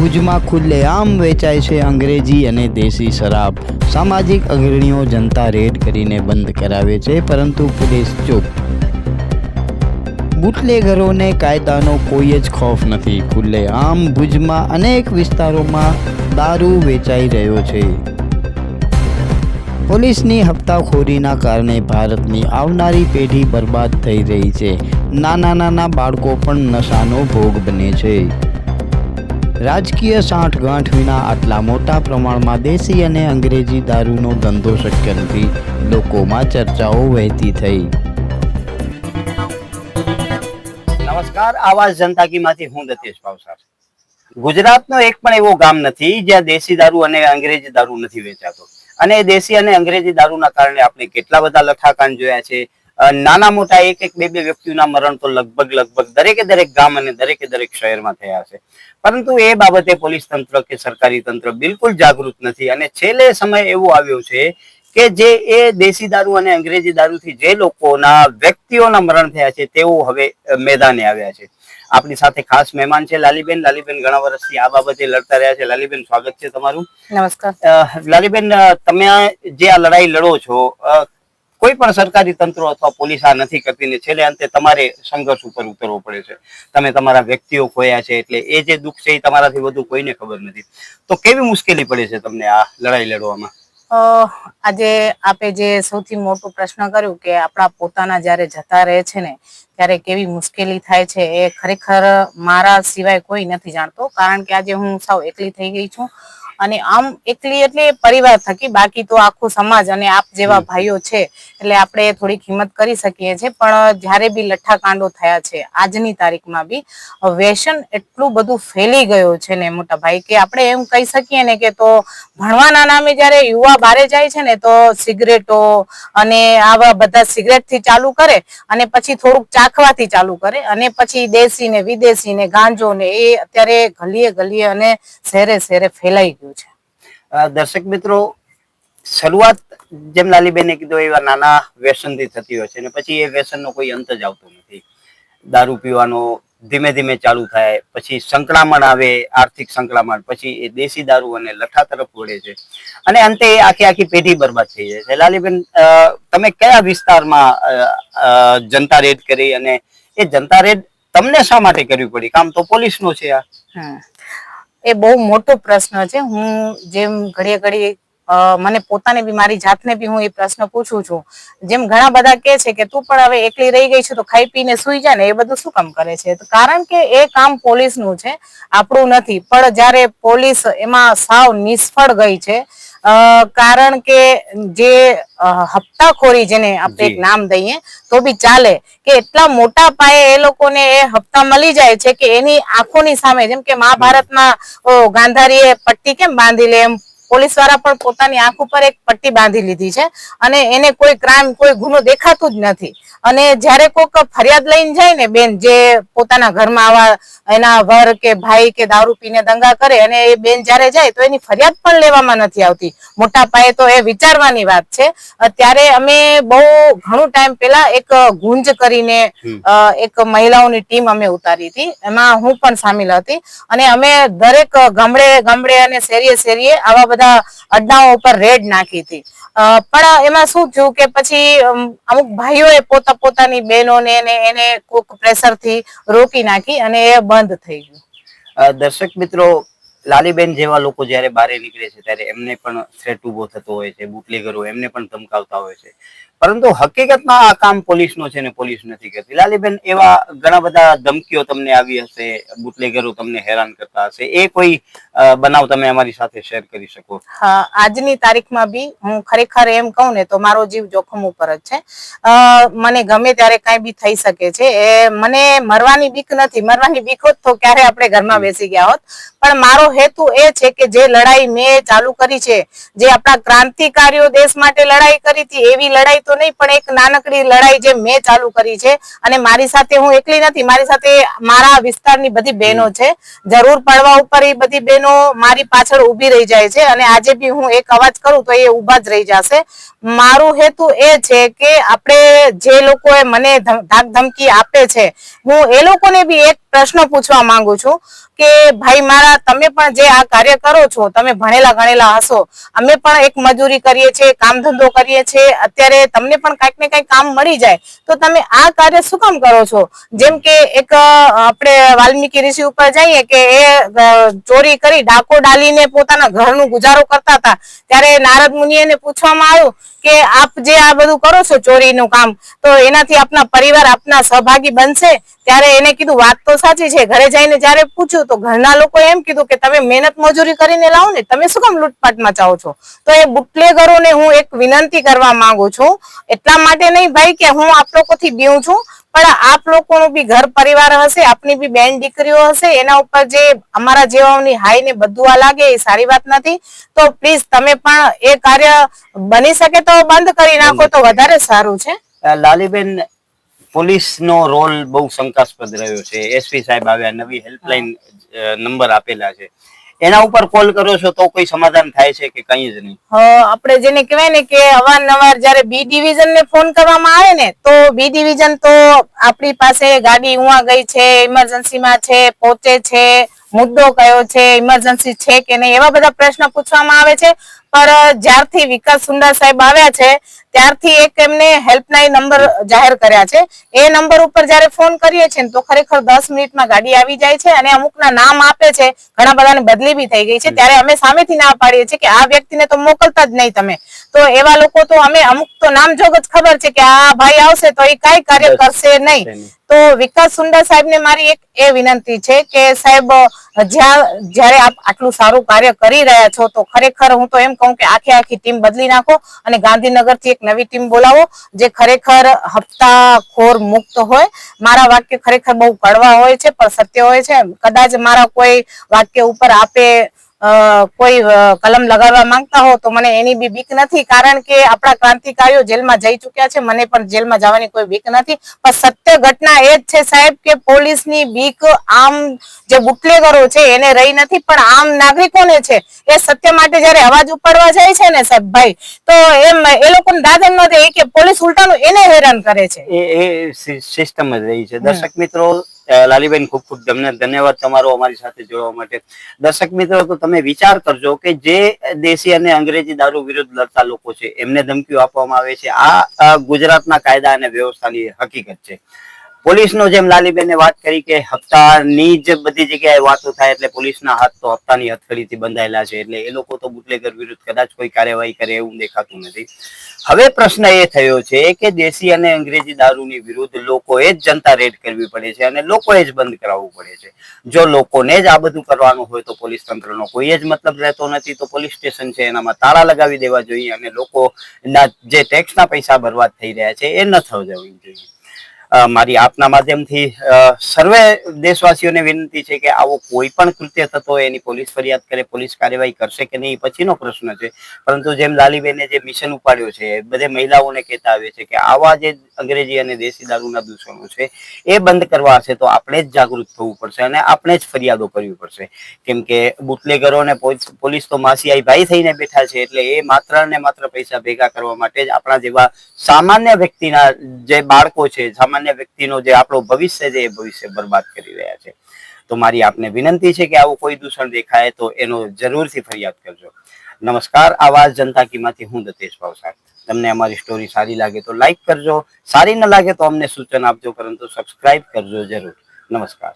ભુજમાં ખુલ્લેઆમ વેચાય છે અંગ્રેજી અને દેશી શરાબ. સામાજિક અગ્રણીઓ જનતા રેડ કરીને બંધ કરાવે છે, પરંતુ પોલીસ ચૂપ. બુટલેગરોને કાયદાનો કોઈ જ ખોફ નથી. ખુલ્લેઆમ ભુજમાં અનેક વિસ્તારોમાં દારૂ વેચાઈ રહ્યો છે. પોલીસની હપ્તાખોરીના કારણે ભારતની આવનારી પેઢી બરબાદ થઈ રહી છે. નાના નાના બાળકો પણ નશાનો ભોગ બને છે. રાજકીય સાંઠગાંઠ વિના આટલા મોટા પ્રમાણમાં દેશી અને અંગ્રેજી દારૂનો ધંધો શક્ય નથી. લોકોમાં ચર્ચાઓ વહેતી થઈ. નમસ્કાર, આવાજ જનતા કીમાંથી હું દતેશ પાવસાર ગુજરાતનો એક પણ એવો ગામ નથી જ્યાં દેશી દારૂ અને અંગ્રેજી દારૂ નથી વેચાતો. અને દેશી અને અંગ્રેજી દારૂના કારણે આપણે કેટલા બધા લઠાકાંડ જોયા છે નાના મોટા એક એક બે બે વ્યક્તિઓના મરણ તો લગભગ લગભગ દરેકે દરેક ગામ અને દરેકે દરેક શહેરમાં થયા છે. પરંતુ એ બાબતે પોલીસ તંત્ર કે સરકારી તંત્ર બિલકુલ જાગૃત નથી અને છેલ્લે સમય એવો આવ્યો છે કે જે એ દેશી દારૂ અને અંગ્રેજી દારૂથી જે લોકોના વ્યક્તિઓના મરણ થયા છે તેઓ હવે મેદાને આવ્યા છે. આપણી સાથે ખાસ મહેમાન છે લાલીબેન. લાલીબેન ઘણા વર્ષથી આ બાબતે લડતા રહ્યા છે. લાલીબેન સ્વાગત છે તમારું. નમસ્કાર. લાલીબેન તમે જે આ લડાઈ લડો છો કોઈ પણ સરકારી તંત્રો અથવા પોલીસ આ નથી કરતી ને છેલ્લે અંતે તમારે સંઘર્ષ ઉપર ઉતરવો પડે છે. તમે તમારા વ્યક્તિઓ ખોયા છે એટલે એ જે દુઃખ છે એ તમારાથી વધુ કોઈને ખબર નથી. તો કેવી મુશ્કેલી પડે છે તમને આ લડાઈ લડવામાં? આજે આપે જે સૌથી મોટો પ્રશ્ન કર્યું કે આપણા પોતાના જ્યારે જતા રહે છે ને, ત્યારે કેવી મુશ્કેલી થાય છે એ ખરેખર મારા સિવાય કોઈ નથી જાણતો. કારણ કે આજે હું સાવ એકલી થઈ ગઈ છું. અને આમ એકલી એટલે પરિવાર થકી બાકી તો આખું સમાજ અને આપ જેવા ભાઈઓ છે એટલે આપણે થોડીક હિંમત કરી શકીએ છીએ. પણ જ્યારે બી લઠ્ઠાકાંડો થયા છે આજની તારીખમાં બી વ્યસન એટલું બધું ફેલી ગયું છે ને મોટા ભાઈ કે આપણે એમ કહી શકીએ ને કે તો ભણવાના નામે જ્યારે યુવા બારે જાય છે ને તો સિગરેટો અને આવા બધા સિગરેટથી ચાલુ કરે અને પછી થોડુંક ચાખવાથી ચાલુ કરે અને પછી દેશી ને વિદેશી ને ગાંજો ને એ અત્યારે ગલીએ ગલીએ અને શહેરે શહેરે ફેલાઈ ગયું છે. દર્શક મિત્રો, શરૂઆત જેમ લાલીબેને કીધું, એવા નાના વ્યસનથી થતી હોય છે અને પછી એ વ્યસનનો કોઈ અંત જ આવતો નથી. દારૂ પીવાનો ધીમે ધીમે ચાલુ થાય, પછી સંકળામણ આવે, આર્થિક સંકળામણ, પછી એ દેશી દારૂ અને લઠ્ઠા તરફ વળે છે. અને અંતે આખી આખી પેઢી બરબાદ થઈ જાય છે. લાલીબેન તમે કયા વિસ્તારમાં જનતા રેડ કરી અને એ જનતા રેડ તમને શા માટે કરવી પડી? કામ તો પોલીસનો છે આ. એ બહુ મોટો પ્રશ્ન છે. હું જેમ ઘડીએ ઘડી અ, મને પોતાને બી મારી જાતને બી હું એ પ્રશ્ન પૂછું છું. જેમ ઘણા બધા કે છે કે તું પણ હવે એકલી રહી ગઈ છે તો ખાઈ પીને સુઈ જાય ને. એ બધું શું કામ કરે છે? કારણ કે એ કામ પોલીસનું છે આપણું નથી. પણ જ્યારે પોલીસ એમાં સાવ નિષ્ફળ ગઈ છે કારણ કે જે હપ્તાખોરી જેને આપણે એક નામ દઈએ તો બી ચાલે કે એટલા મોટા પાયે એ લોકોને એ હપ્તા મળી જાય છે કે એની આંખોની સામે જેમ કે મહાભારતમાં ગાંધારીએ પટ્ટી કેમ બાંધી લે એમ? પોલીસવાળા પણ પોતાની આંખ ઉપર એક પટ્ટી બાંધી લીધી છે અને એને કોઈ ક્રાઇમ કોઈ ગુનો દેખાતું જ નથી. અને જયારે કોઈક ફરિયાદ લઈને જાય ને બેન જે પોતાના ઘરમાં આવા એના વર કે ભાઈ કે દારૂ પીને દંગા કરે અને એ બેન જયારે જાય તો એની ફરિયાદ પણ લેવામાં નથી આવતી. મોટા પાયે તો એ વિચારવાની વાત છે. ત્યારે અમે બહુ ઘણું ટાઈમ પહેલા એક ગુંજ કરીને એક મહિલાઓની ટીમ અમે ઉતારી હતી. એમાં હું પણ સામેલ હતી. અને અમે દરેક ગામડે ગામડે અને શેરીએ શેરીએ આવા બધા અડ્ડાઓ ઉપર રેડ નાખી હતી. પણ એમાં શું થયું કે પછી અમુક ભાઈઓએ પોતા પોતાની બહેનોને એને કોઈક પ્રેશરથી રોકી નાખી અને એ બંધ થઈ ગયું. દર્શક મિત્રો, લાલીબેન જેવા લોકો જ્યારે બહાર નીકળે છે, ત્યારે એમને પણ થ્રેટ ઊભો થતો હોય છે, બુટલેગરો એમને પણ ધમકાવતા હોય છે. પરંતુ હકીકતમાં આ કામ પોલીસનો છે ને પોલીસ નથી કરતી. લાલીબેન, એવા ઘણા બધા ધમકીઓ તમને આવી હશે, બુટલેગરો તમને હેરાન કરતા હશે. એ કોઈ બનાવ તમે અમારી સાથે શેર કરી શકો? આજની તારીખમાં બી હું ખરેખર એમ કહું ને તો મારો જીવ જોખમ ઉપર જ છે. મને ગમે ત્યારે કાંઈ બી થઈ શકે છે. એ મને મરવાની બીક નથી. મરવાની બીક હોત તો ક્યારે આપણે ઘરમાં બેસી ગયા હોત. પણ મારો હેતુ એ છે કે જે લડાઈ મેં ચાલુ કરી છે, જે આપણા ક્રાંતિકારીઓ દેશ માટે લડાઈ કરી હતી, એવી લડાઈ તો નહીં, પણ એક નાનકડી લડાઈ જે મેં ચાલુ કરી છે, અને મારી સાથે હું એકલી નથી, મારી સાથે મારા વિસ્તારની બધી બહેનો છે. જરૂર પડવા ઉપર એ બધી બહેનો મારી પાછળ ઊભી રહી જાય છે, અને આજે બી હું એક અવાજ કરું તો એ ઊભા જ રહી જશે. મારું હેતુ એ છે કે આપણે જે લોકોએ મને ધાક ધમકી આપે છે, હું એ લોકોને બી એક પ્રશ્ન પૂછવા માંગુ છું. કે ભાઈ મારા, તમે પણ જે આ કાર્ય કરો છો, તમે ભણેલા ગણેલા હશો, અમે પણ એક મજૂરી કરીએ છીએ, કામ ધંધો કરીએ છીએ, અત્યારે તમને પણ કાંઈક ને કાંઈક કામ મળી જાય. તો તમે આ કાર્ય શું કામ કરો છો? જેમ કે એક આપણે વાલ્મીકી ઋષિ ઉપર જઈએ કે એ ચોરી કરી ડાકો ડાલીને પોતાના ઘરનું ગુજારો કરતા હતા. ત્યારે નારદ મુનિ પૂછવામાં આવ્યું કે આપ જે આ બધું કરો છો ચોરીનું કામ, તો એનાથી આપના પરિવાર, આપના સહભાગી બનશે? ત્યારે એને કીધું, વાત તો સાચી છે. ઘરે જઈને જ્યારે પૂછ્યું તો ઘરના લોકો એમ કીધું કે તમે મહેનત મજૂરી કરીને લાવો ને તમે શું કામ લૂંટપાટમાં ચાહો છો? તો એ બુટલેગરોને હું એક વિનંતી કરવા માંગુ છું. એટલા માટે નહીં ભાઈ કે હું આપ લોકોથી બીઉં છું પણ આપ લોકોનું બી ઘર પરિવાર હશે આપની બી બેન દીકરીઓ હશે એના ઉપર જે અમારા જેવાઓની હાઈ ને બધું આ લાગે એ સારી વાત નથી. તો પ્લીઝ તમે પણ એ કાર્ય બની શકે તો બંધ કરી નાખો તો વધારે સારું છે. લાલીબેન પોલીસનો રોલ બહુ શંકાસ્પદ રહ્યો છે. એસપી સાહેબ આવ્યા, નવી હેલ્પલાઇન નંબર આપેલા છે. એના ઉપર કોલ કરો છો તો કોઈ સમાધાન થાય છે કે કઈ જ નહીં? આપણે જેને કહેવાય ને કે અવારનવાર જ્યારે બી ડિવિઝન ને ફોન કરવામાં આવે ને, તો બી ડિવિઝન તો આપણી પાસે ગાડી ઉવા ગઈ છે, ઇમરજન્સીમાં છે, પહોંચે છે, મુદ્દો કયો છે, ઇમરજન્સી છે કે નહીં, એવા બધા પ્રશ્ન પૂછવામાં આવે છે. પર જ્યારથી વિકાસ સુંદર સાહેબ આવ્યા છે ત્યારથી એક એમને હેલ્પલાઈન નંબર જાહેર કર્યા છે. એ નંબર ઉપર જયારે ફોન કરીએ છીએ તો ખરેખર દસ મિનિટમાં ગાડી આવી જાય છે અને અમુકના નામ આપે છે ઘણા બધાને બદલી બી થઈ ગઈ છે. ત્યારે અમે સામેથી ના પાડીએ છીએ કે આ વ્યક્તિને તો મોકલતા જ નહીં તમે. તો એવા લોકો તો અમે અમુક તો નામ જોગ જ ખબર છે કે આ ભાઈ આવશે તો એ કઈ કાર્ય કરશે નહીં. તો વિકાસ સુંદર સાહેબને મારી એક એ વિનંતી છે કે સાહેબ જ્યાં જયારે આપ આટલું સારું કાર્ય કરી રહ્યા છો તો ખરેખર હું તો એમ કહું કે આખે આખી ટીમ બદલી નાખો અને ગાંધીનગરથી એક નવી ટીમ બોલાવો જે ખરેખર હપ્તાખોર મુક્ત હોય. મારા વાક્ય ખરેખર બહુ કડવા હોય છે, પણ સત્ય હોય છે. કદાચ મારા કોઈ વાક્ય ઉપર આપે કોઈ કલમ લગાડવા માંગતા હો તો મને એની બી બીક નથી. કારણ કે આપણા ક્રાંતિકારીઓ જેલમાં જઈ ચુક્યા છે. મને પણ જેલમાં જવાની કોઈ બીક નથી. પણ સત્ય ઘટના એ જ છે સાહેબ કે પોલીસની બીક આમ જે બુટલેગરો છે એને રહી નથી પણ આમ નાગરિકોને છે. એ સત્ય માટે જયારે અવાજ ઉપાડવા જાય છે ને સાહેબ ભાઈ તો એમ એ લોકોને દાદન નથી કે પોલીસ ઉલટાનું એને હેરાન કરે છે. એ સિસ્ટમ જ રહી છે. દર્શક મિત્રો લાલીબેન, ખૂબ ખૂબ તમને ધન્યવાદ તમારો અમારી સાથે જોડવા માટે. દર્શક મિત્રો, તો તમે વિચાર કરજો કે જે દેશી અને અંગ્રેજી દારૂ વિરુદ્ધ લડતા લોકો છે, એમને ધમકીઓ આપવામાં આવે છે. આ ગુજરાતના કાયદા અને વ્યવસ્થાની હકીકત છે. પોલીસનો જેમ લાલીબેને વાત કરી કે હપ્તાની જ બધી જગ્યાએ વાતો થાય એટલે પોલીસના હાથ તો હપ્તાની હથકડીથી બંધાયેલા છે એટલે એ લોકો તો બુટલેગર વિરુદ્ધ કદાચ કોઈ કાર્યવાહી કરે એવું દેખાતું નથી. હવે પ્રશ્ન એ થયો છે કે દેશી અને અંગ્રેજી દારૂની વિરુદ્ધ લોકોએ જ જનતા રેડ કરવી પડે છે અને લોકોએ જ બંધ કરાવવું પડે છે. જો લોકોને જ આ બધું કરવાનું હોય તો પોલીસ તંત્રનો કોઈ જ મતલબ રહેતો નથી તો પોલીસ સ્ટેશન છે એનામાં તાળા લગાવી દેવા જોઈએ અને લોકોના જે ટેક્સના પૈસા બરબાદ થઈ રહ્યા છે એ ન થવા જોઈએ. મારી આપના માધ્યમથી સર્વે દેશવાસીઓને વિનંતી છે કે આવો કોઈ પણ કૃત્ય થતો હોય એની પોલીસ ફરિયાદ કરે, પોલીસ કાર્યવાહી કરશે કે નહીં પછીનો પ્રશ્ન છે. પરંતુ જેમ લાલીબેને જે મિશન ઉપાડ્યો છે, બધે મહિલાઓને કહેતા આવે છે કે આવા જે અંગ્રેજી અને દેશી દારૂના દૂષણો છે, એ બંધ કરવા હશે તો આપણે જ જાગૃત થવું પડશે અને આપણે જ ફરિયાદો કરવી પડશે. કેમ કે બુટલેગરો અને પોલીસ- તો માસીઆઈ ભાઈ થઈને બેઠા છે એટલે એ માત્ર ને માત્ર પૈસા ભેગા કરવા માટે જ આપણા જેવા સામાન્ય વ્યક્તિના જે બાળકો છે સામાન્ય વ્યક્તિનો જે આપણો ભવિષ્ય છે, એ ભવિષ્ય બરબાદ કરી રહ્યા છે. તો મારી આપને વિનંતી છે કે આવું કોઈ દૂષણ દેખાય તો એનો જરૂરથી ફરિયાદ કરજો. નમસ્કાર આવાજ જનતા કીમાંથી હું દતેશ ભાવસાર તમને અમારી સ્ટોરી સારી લાગે તો લાઈક કરજો, સારી ન લાગે તો અમને સૂચન આપજો, પરંતુ સબસ્ક્રાઇબ કરજો જરૂર. નમસ્કાર.